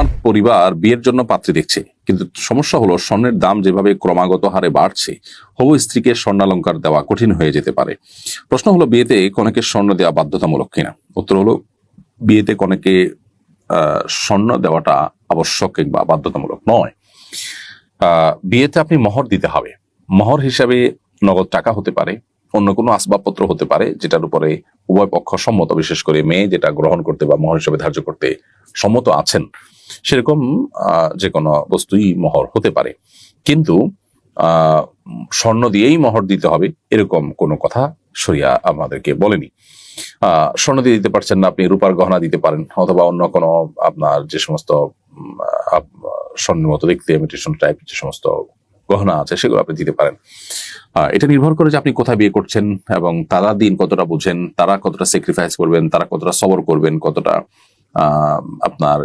আমার পরিবার বিয়ের জন্য পাত্রী দেখছে। কিন্তু সমস্যা হলো স্বর্ণের দাম যেভাবে ক্রমাগত হারে বাড়ছে হবু স্ত্রীকে স্বর্ণালঙ্কার দেওয়া কঠিন হয়ে যেতে পারে। প্রশ্ন হলো বিয়েতে কনেকে স্বর্ণ দেওয়া বাধ্যতামূলক কিনা? উত্তর হলো বিয়েতে কনেকে আহ, স্বর্ণ দেওয়াটা আবশ্যক কিংবা বাধ্যতামূলক নয়। আহ, বিয়েতে আপনি মহর দিতে হবে। মহর হিসাবে নগদ টাকা হতে পারে অন্য কোনো আসবাবপত্র হতে পারে যেটার উপরে উভয় পক্ষ সম্মত বিশেষ করে মেয়ে যেটা গ্রহণ করতে বা মহর হিসেবে ধার্য করতে সম্মত আছেন। সেরকম যে কোনো বস্তুই মোহর হতে পারে। কিন্তু স্বর্ণ দিয়েই মোহর দিতে হবে, এরকম কোনো কথা সরিয়া আমাদেরকে বলেনি। স্বর্ণ দিয়ে দিতে পারছেন না, আপনি রূপার গহনা দিতে পারেন, অথবা অন্য কোনো আপনার যে সমস্ত স্বর্ণের মতো দেখতে ইমিটেশন টাইপ যে সমস্ত গহনা আছে, সেগুলো আপনি দিতে পারেন। এটা নির্ভর করে যে আপনি কোথায় বিয়ে করছেন, এবং তারা দিন কতটা বুঝেন, তারা কতটা স্যাক্রিফাইস করবেন, তারা কতটা সবর করবেন, কতটা আপনার